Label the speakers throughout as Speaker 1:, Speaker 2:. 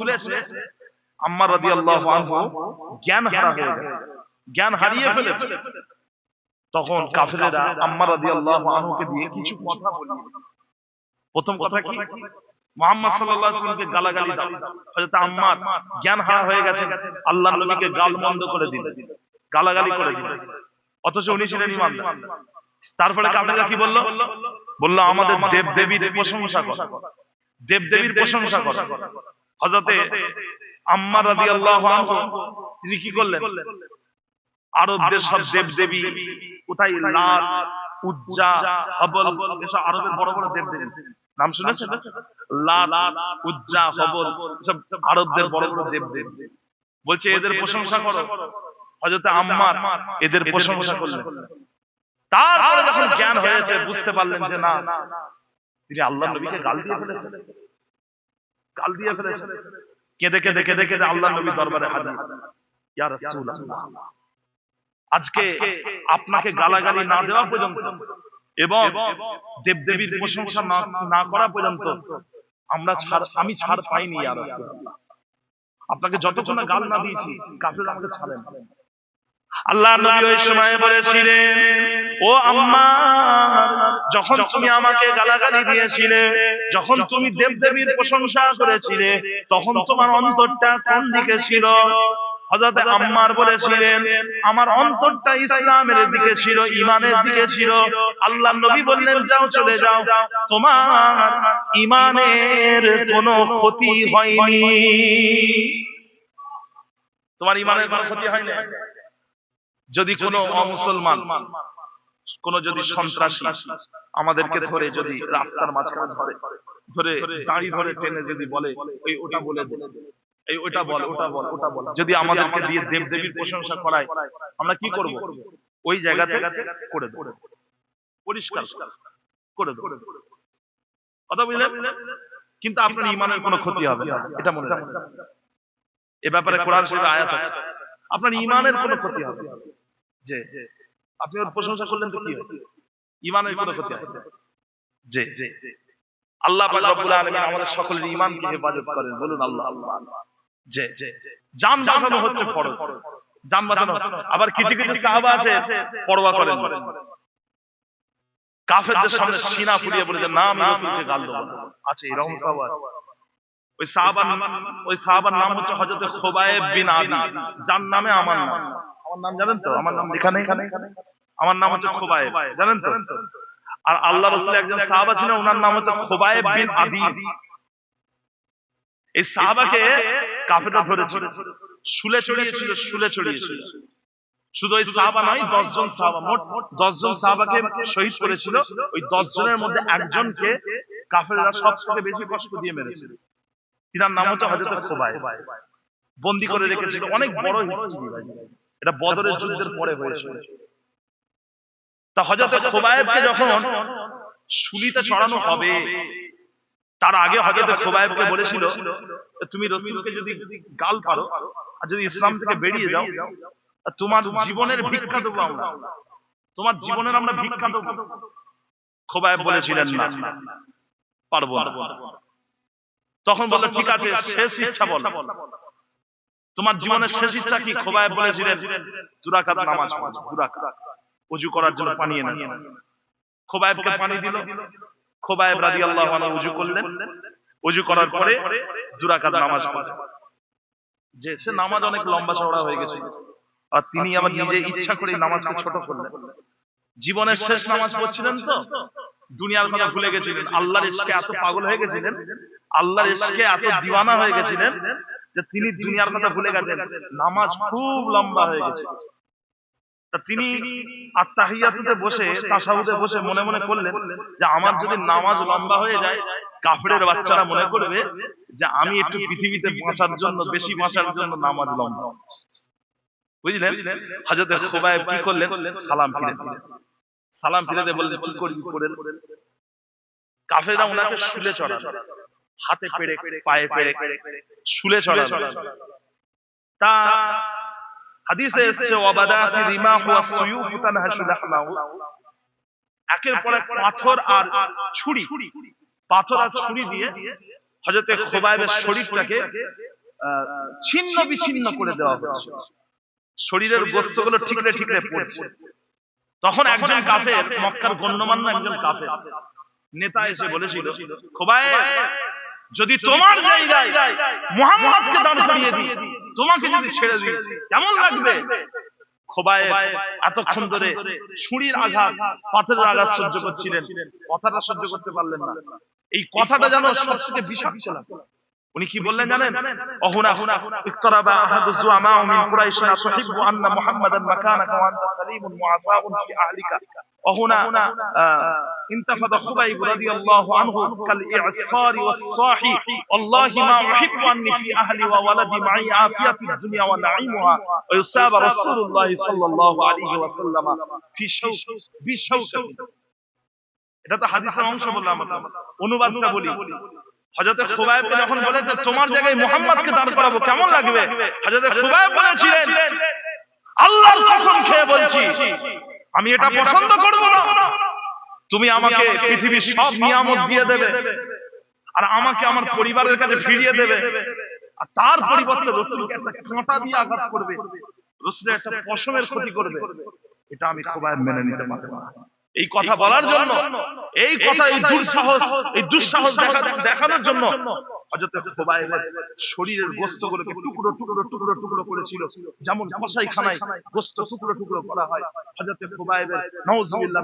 Speaker 1: তুলেছে। আম্মা রাদিয়াল্লাহু আনহু জ্ঞান হারা হয়ে গেছে। জ্ঞান হারিয়ে ফেলেছে। তখন কাফেরেরা আম্মা রাদিয়াল্লাহু আনহুকে দিয়ে কিছু কথা দিল। প্রথম কথা কি? মুহাম্মদ সাল্লাল্লাহু আলাইহি গালাগালি দাও। হযরত আম্মার জ্ঞান হারা হয়ে গেছে আল্লাহর নবীকে গালমন্দ করে দিল। গালাগালি করে দিল। অথচ উনি ছিলেন ইমানদার। তারপরে কাফেররা কি বলল? বলল? আমাদের দেব দেবীর প্রশংসা কর দেব দেবীর প্রশংসা কর আম্মা রাদিয়াল্লাহু আনহু, তিনি কি করলেন? আরবদের সব দেব দেবী কোথায়? লাত উজ্জা, হবল, এসব আরবের বড় বড় দেব দেবী নাম শুনেছেন? লাত উজ্জা, হবল আরবদের বড় বড় দেব দেবী বলছে, এদের প্রশংসা করো। হযরত আম্মার এদের প্রশংসা করলেন। তারপরে যখন জ্ঞান হয়েছে, বুঝতে পারলেন যে না, তিনি আল্লাহ নবীকে গাল দিয়ে ফেলেছেন। গাল দিয়ে ফেলেছেন কেঁদে কেঁদে কেঁদে কেঁদে আল্লাহ নবী দরবারে হাজির। আজকে আপনাকে গালাগালি না দেওয়া পর্যন্ত এবং দেবদেবীর প্রশংসা না করা পর্যন্ত আমরা ছাড় আমি ছাড় পাইনি, ইয়া আপনাকে যতক্ষণ গাল না দিয়েছি, কাফের আমাকে ছাড়েন। আল্লাহ নবী ওই সময় বলেছিলেন ও আম্মা, যখন তুমি আমাকে গালাগালি দিয়েছিলে, যখন তুমি দেবদেবীর প্রশংসা করেছিলে, তখন তোমার অন্তরটা কোন দিকে ছিল? হযরত আম্মার বলেছিলেন, আমার অন্তরটা ইসলামের দিকে ছিল ইমানের দিকে ছিল। আল্লাহ নবী বললেন, যাও চলে যাও। তোমার ইমানের কোনো ক্ষতি হয়নি। তোমার ইমানের কোনো ক্ষতি হয়নি? যদি কোনো অমুসলমান কোন যদি সন্ত্রাসী আমাদেরকে ধরে যদি রাস্তার মাঝখানে ধরে ধরে দাড়ি ধরে টেনে যদি বলে ওই ওটা বলে এই ওটা বল ওটা বল। ওটা বল। যদি আমাদেরকে দিয়ে দেব দেবীর প্রশংসা করায় আমরা কি করব? ওই জায়গাতে করে দেব। পরিষ্কার করে দেব। কথা বুঝলেন? কিন্তু আপনার ইমানের কোনো ক্ষতি হবে না। এটা মনে রাখবেন। এ ব্যাপারে কোরআন শরীফে আয়াত আছে। আপনার ইমানের কোনো ক্ষতি হবে। না। যে আপনি ওর প্রশংসা করলেন তো কি হচ্ছে ইমানের কোনো ক্ষতি না। যে আল্লাহ পাক রব্বুল আলামিন আমাদের সকলের ঈমানকে হেফাজত করেন। বলুন আল্লাহ। আল্লাহ যে জান বাঁচানো হচ্ছে ফরজ। জান বাঁচানো আবার কিছু কিছু সাহাবা আছে পরোয়া করেন। কাফেরদের সামনে সিনা ফুলিয়ে বলে যে না আমি রাসূলকে গাল দেবো। আছে এরকম সাহাবা আছে। ওই সাহাবার ওই সাহাবার নাম হচ্ছে হযরত খুবাইব বিন আদি। যার নামে আমার নাম। আমার নাম জানেন তো? আমার নাম লেখা নেই আমার নাম হচ্ছে খুবাইব জানেন তো? আর আল্লাহ রাসূল একজন সাহাবা ছিলেন ওনার নাম হচ্ছে খুবাইব বিন আদি। এই সাহাবাকে কাফেররা ধরেছিল। শুলে চড়িয়েছিল শুলে চড়িয়েছিল। শুধু ওই সাহাবা নয় দশজন সাহাবা মোট দশজন সাহাবাকে শহীদ করেছিল। ওই দশ জনের মধ্যে একজনকে কাফেররা সব থেকে বেশি কষ্ট দিয়ে মেরেছিল। তিনার নাম হচ্ছে হযরত খোবাই বন্দি করে রেখেছিল। অনেক বড় হিস্ট্রি। এটা বদরের যুদ্ধের পরে হয়েছিল তা হযরত খোবাইবকে যখন শুলিতে চড়ানো হবে তার আগে হযরত খোবাইবকে বলেছিল তুমি রাসূলকে যদি গাল পারো আর যদি ইসলাম থেকে বেরিয়ে যাও তোমার জীবনের ভিক্ষা দেবো আমরা। তোমার জীবনের আমরা ভিক্ষা দেবো। খোবাইব বলেছিলেন না। পারব না। তখন বলল ঠিক আছে শেষ ইচ্ছা বল। তোমার জীবনের শেষ ইচ্ছা কি? খোবায় বলেছিলেন দুরাকাত নামাজ পড়ো, দুরাকাত। উজু করার জন্য পানি এনে। খোবায়েবকে পানি দিল? খোবায়েব রাদিয়াল্লাহু আনহু উজু করলেন। উজু করার পরে দুরাকাত নামাজ পড়লেন যে সে নামাজ অনেক লম্বা চওড়া হয়ে গেছে। আর তিনি আবার নিজে ইচ্ছা করে নামাজকে ছোট করলেন। জীবনের শেষ নামাজ পড়ছিলেন তো? দুনিয়ার কথা ভুলে গেছিলেন। আল্লাহর ইশকে এত পাগল হয়ে গেছিলেন। আল্লাহর ইশকে এত দিওয়ানা হয়ে গেছিলেন। যে তিনি দুনিয়ার কথা ভুলে গেছেন। নামাজ খুব লম্বা হয়ে গেছে। তিনি আত্মাহিয়াতুতে বসে তাসাহুদে বসে মনে মনে করলেন যে আমার যদি নামাজ লম্বা হয়ে যায় কাফেরের বাচ্চারা মনে করবে যে আমি একটু পৃথিবীতে বাঁচার জন্য বেশি বাঁচার জন্য নামাজ লম্বা। বুঝলেন? হযরত খুবাইব কি করলেন? সালাম ফিরে দিলেন। সালাম ফিরে বললেন কি করবি করেন? কাফেররা ওনাকে শুলে চড়ান। হাতে পেড়ে পায়ে পেড়ে শুলে চড়ান তা হাদিসে এসেছে ওয়াবাদাতি রিমাহু ওয়াস সুয়ুফু তানহাশু লাহমাহু একের পর এক পাথর আর ছুরি। পাথর আর ছুরি দিয়ে হযরতে খুবাইবের শরীরটাকে ছিন্ন বিচ্ছিন্ন করে দেওয়া হচ্ছে। শরীরের গোস্তগুলো ঠিকরে ঠিকরে পড়ছে। তখন একজন কাফের মক্কার গণ্যমান্য একজন কাফের। নেতা এসে বলেছিল খোবায় যদি তোমার জায়গায় মোহাম্মদকে দাঁড় করিয়ে দিই তোমাকে যদি ছেড়ে দিই কেমন লাগবে? খোবায় এতক্ষণ ধরে ছুরির আঘাত পাথরের আঘাত সহ্য করছিলেন। কথাটা সহ্য করতে পারলেন না। এই কথাটা যেন সবথেকে বিষাক্ত লাগল উনি কি বললেন জানেন? অহুনা হুনা ইকতারাবা আহাদু মিন কুরাইশ আন্না মুহাম্মাদান মাকানাকা ওয়া আনতা সালিমুন মুআফাউন ফি আহলিকা। وهنا آه انتفض خبيب رضي الله عنه كالإعصار والصاحي والله ما أحب أني في أهلي وولدي معي عافية الدنيا ونعيمها ويصاب رسول الله صلى الله عليه وسلم في شوك بشوكة এটা তো হাদিসের অংশ বললাম আমরা অনুবাদটা বলি হযরতে খুবাইবকে যখন বলেছে তোমার জায়গায় মুহাম্মদকে দাঁড় করাবো কেমন লাগবে হযরতে খুবাইব বলেছিলেন আল্লাহর কসম খেয়ে বলছি আমি এটা পছন্দ করব না। তুমি আমাকে পৃথিবীর সব নিয়ামত দিয়ে দেবে। আর আমাকে আমার পরিবারের কাছে ফিরিয়ে দেবে। আর তার পরিবর্তে রসুলকে একটা কাঁটা দিয়ে আঘাত করবে। রসুলের একটা পশমের ক্ষতি করবে। এটা আমি খুবাইব মেনে নিতে পারব না। এই কথা বলার জন্য এই কথা এই দুঃসাহস এই দুঃসাহস দেখা দেখানোর জন্য হযরত খুবাইবের শরীরের গোস্তগুলোকে টুকরো টুকরো টুকরো টুকরো করেছিল। যেমন কসাইখানায় গোস্ত টুকরো টুকরো করা হয়। হজরত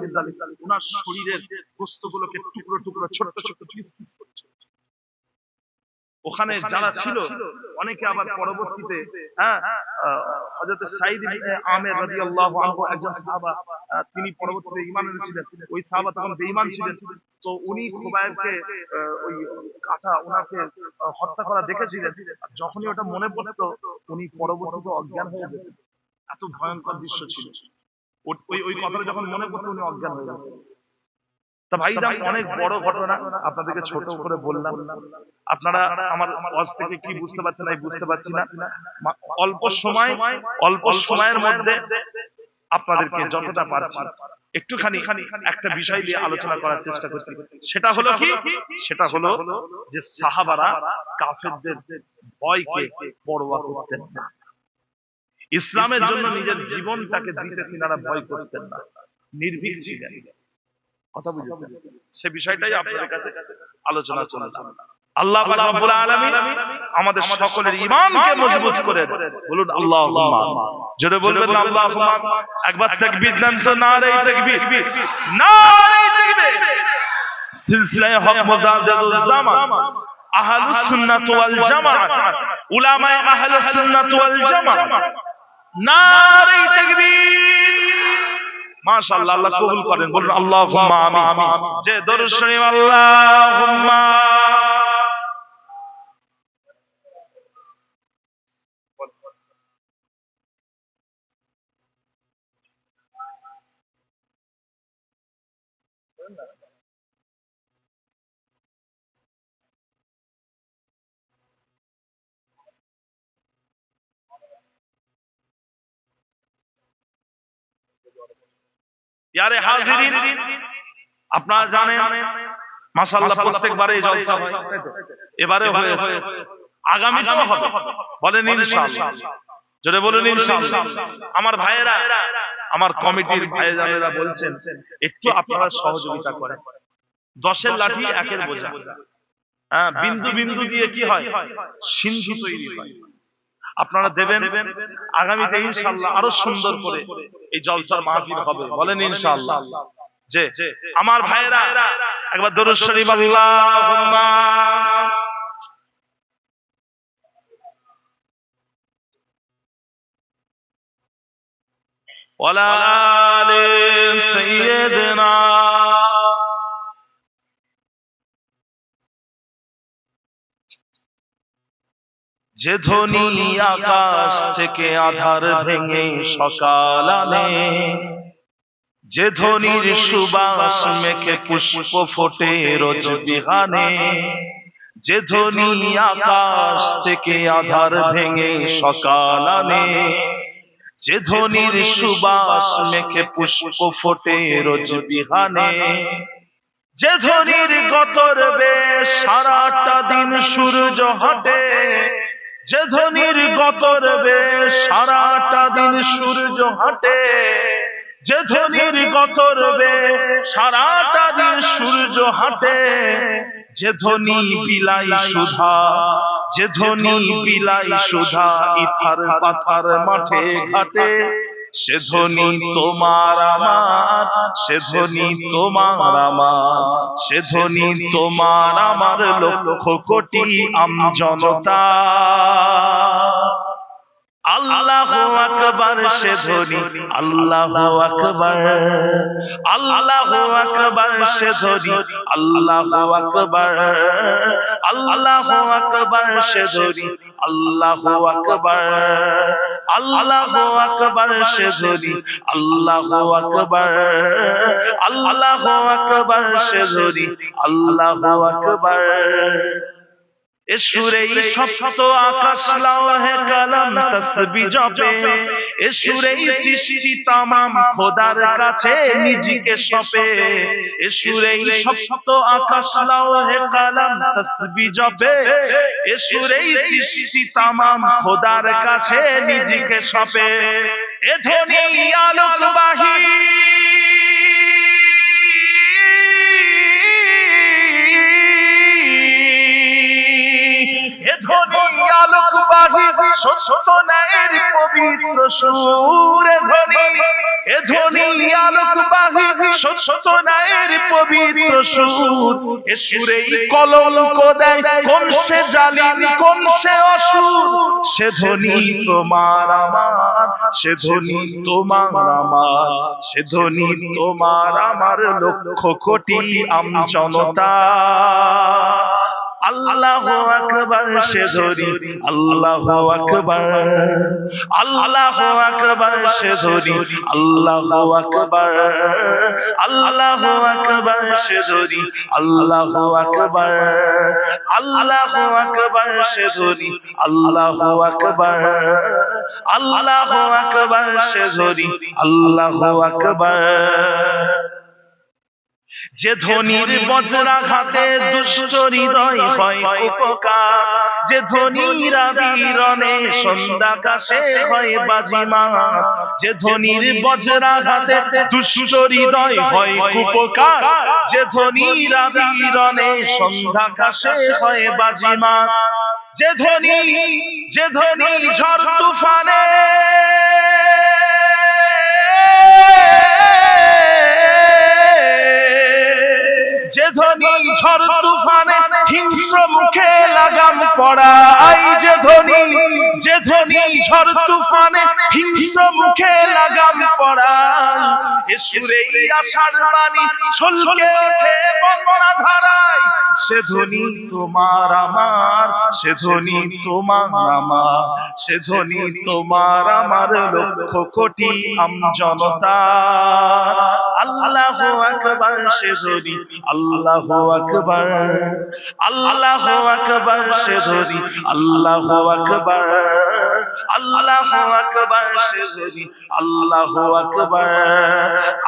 Speaker 1: মিন যালিক। ওনার শরীরের গোস্তগুলোকে টুকরো টুকরো ছোট ছোট ওখানে যারা ছিল অনেকে আবার পরবর্তীতে হ্যাঁ হযরত সাঈদ ইবনে আমের রাদিয়াল্লাহু আনহু একজন সাহাবা তিনি পরবর্তীতে ঈমান এনেছিলেন। ওই সাহাবা তখন বেঈমান ছিলেন। তো উনি খুবাইবকে ওই কাটা ওনাকে হত্যা করা দেখেছিলেন। যখনই ওটা মনে পড়তো উনি পরবর্তীতে অজ্ঞান হয়ে যেতেন। এত ভয়ঙ্কর দৃশ্য ছিল। ওই ওই কথাটা যখন মনে পড়তো উনি অজ্ঞান হয়ে যেতেন। তা ভাই অনেক বড় ঘটনা আপনাদেরকে ছোট করে বললাম। আপনারা আমার ওয়াজ থেকে কি বুঝতে পারছেন আমি বুঝতে পারছি না? অল্প সময় অল্প সময়ের মধ্যে আপনাদেরকে যতটা পারছি। একটুখানি একটা বিষয় নিয়ে আলোচনা করার চেষ্টা করছি। সেটা হলো কি? সেটা হলো যে সাহাবারা কাফেরদের ভয়কে পরোয়া করতেন না। ইসলামের জন্য নিজের জীবনটাকে দিতে তিনারা ভয় করতেন না। নির্ভীক ছিলেন। কথা বুঝেছেন সে বিষয়টাই আপনাদের কাছে আলোচনা চললাম আল্লাহ রব্বুল আলামিন আমাদের সকলের ঈমানকে মজবুত করে বলুন আল্লাহুম্মা। জোরে বলবেন আল্লাহুম্মা। একবার তাকবীর দেন তো নারে তাকবীর। নারে তাকবীর। সিলসিলায়ে হক মুজাহিদুল জামান। আহলুস সুন্নাত ওয়াল উলামায়ে আহলুস সুন্নাত ওয়াল নারে তাকবীর। মাশাআল্লাহ আল্লাহ কবুল করেন বলুন আল্লাহুম্মা আমিন। যে দরুদ শরীফ আল্লাহুম্মা ইয়ারে হাজিরিন আপনারা জানেন মাশাআল্লাহ প্রত্যেকবারে এই জলসা হয় এবারে হয়েছে। আগামীতেও হবে। বলেন ইনশাআল্লাহ। জোরে বলুন ইনশাআল্লাহ। আমার ভাইয়েরা আমার কমিটির ভাইয়েরা বলছেন একটু আপনারা সহযোগিতা করেন। দশের লাঠি একের বোঝা। হ্যাঁ বিন্দু বিন্দু দিয়ে কি হয়? সিন্ধু তৈরি হয়। আপনারা দেবেন আগামীতে ইনশাআল্লাহ আরও সুন্দর করে এই জলসার মাহফিল হবে। বলেন ইনশাআল্লাহ। যে আমার ভাইয়েরা একবার দরুদ শরীফ আল্লাহুম্মা। ওয়ালা আলি সাইয়্যিদিনা যে ধ্বনি আকাশ থেকে আধার ভেঙে সকাল আনে যে ধ্বনির সুবাস মেখে পুষ্প ফোটে রোজ বিহানে যে ধ্বনি আকাশ থেকে আধার ভেঙে সকাল আনে যে ধ্বনির সুবাস মেখে পুষ্প ফোটে রোজ বিহানে। যে ধ্বনির গতর বেশ সারাটা দিন সূর্য হটে যে ধনির গতর বে সারাটা দিন সূর্য হাটে, যে ধনির গতর বে সারাটা দিন সূর্য হাটে, যে ধ্বনি বিলাই সুধা, যে ধনি বিলাই সুধা ইথার পাথার মাঠে ঘাটে। সে ধ্বনি তোমার আমার, সে ধ্বনি তোমার আমার, সে ধ্বনি তোমার আমার লক্ষ কোটি আম জনতা আল্লাহ আকবার, সে ধ্বনি আল্লাহ আকবার। আল্লাহ আকবার, সে ধ্বনি আল্লাহ আকবার। আল্লাহ আকবার, সে ধ্বনি আল্লাহ আকবার। আল্লাহ আকবার সে ধরি আল্লাহ আকবার। আল্লাহ আকবার সে ধরি আল্লাহ আকবার। সৃষ্টি তামাম খোদার কাছে নিজেকে সপে। এসুরেই সপ্ত আকাশ লাওহে কালাম তসবি জপে। এসুরেই সৃষ্টি তামাম খোদার কাছে নিজেকে সপে। এ ধ্বনি আলোকবাহী সত্য ন্যায়ের পবিত্র ধ্বনি। এ ধ্বনি আলোকবাহী সত্য ন্যায়ের পবিত্র সুর। এ কলঙ্ক দেয়, কোন সে কোন সে অসুর। সে ধ্বনি তোমার আমার, সে ধ্বনি তোমার আমার, সে ধ্বনি তোমার আমার লক্ষ কোটি আম জনতা আল্লাহ আকবার, সে ধরি আল্লাহ আকবার। আল্লাহ আকবার, সে ধরি আল্লাহ আকবার। আল্লাহ আকবার, সে ধরি আল্লাহ আকবার। আল্লাহ আকবার, সে ধরি আল্লাহ আকবার। আল্লাহ আকবার, সে ধরি আল্লাহ আকবার। যে ধনির বজ্রাঘাতে দুষ্ট হৃদয় হয় উপকার। যে ধনীরা বীরনে সন্ধ্যাকাশে হয় বাজিমা। যে ধনির বজ্রাঘাতে দুষ্ট হৃদয় হয় উপকার। যে ধনীরা বীরনে সন্ধ্যাকাশে হয় বাজিমা। যে ধনী যে ধনী ঝড় তুফানে ধ্বনি ঝড় তুফানে হিংস্র মুখে লাগাম পড়াই যে ধ্বনি যে ধ্বনি ঝড় তুফানে হিংস্র মুখে লাগাম পড়াই। এ সুরেই আষাঢ় বাণী ছলকে ওঠে বন্যা ধারায়। সে ধ্বনি তোমার আমার সে ধ্বনি তোমার আমার। সে ধ্বনি তোমার আমার লক্ষ কোটি আম জনতা আল্লাহ আকবার সে ধ্বনি আল্লাহ আকবার। আল্লাহ আকবার, সে ধ্বনি আল্লাহ আকবার। আল্লাহ আকবার, সে ধ্বনি আল্লাহ আকবার।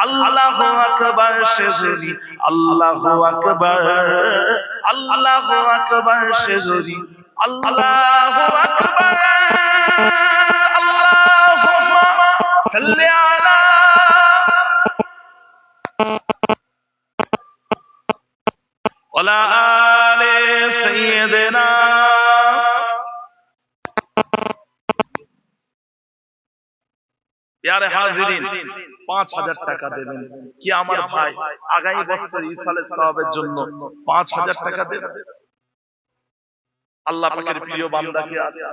Speaker 1: আল্লাহ আকবার, সে ধ্বনি আল্লাহ আকবার। আল্লাহ আকবার, সে ধ্বনি আল্লাহ আকবার। আল্লাহুম্মা সাল্লি আলা আলে টাকা দেবেন। কি আমার ভাই? আগামী বছর ইসালের সওয়াবের জন্য পাঁচ হাজার টাকা দেবেন। আল্লাহ পাকের প্রিয় বান্দা কি আছে।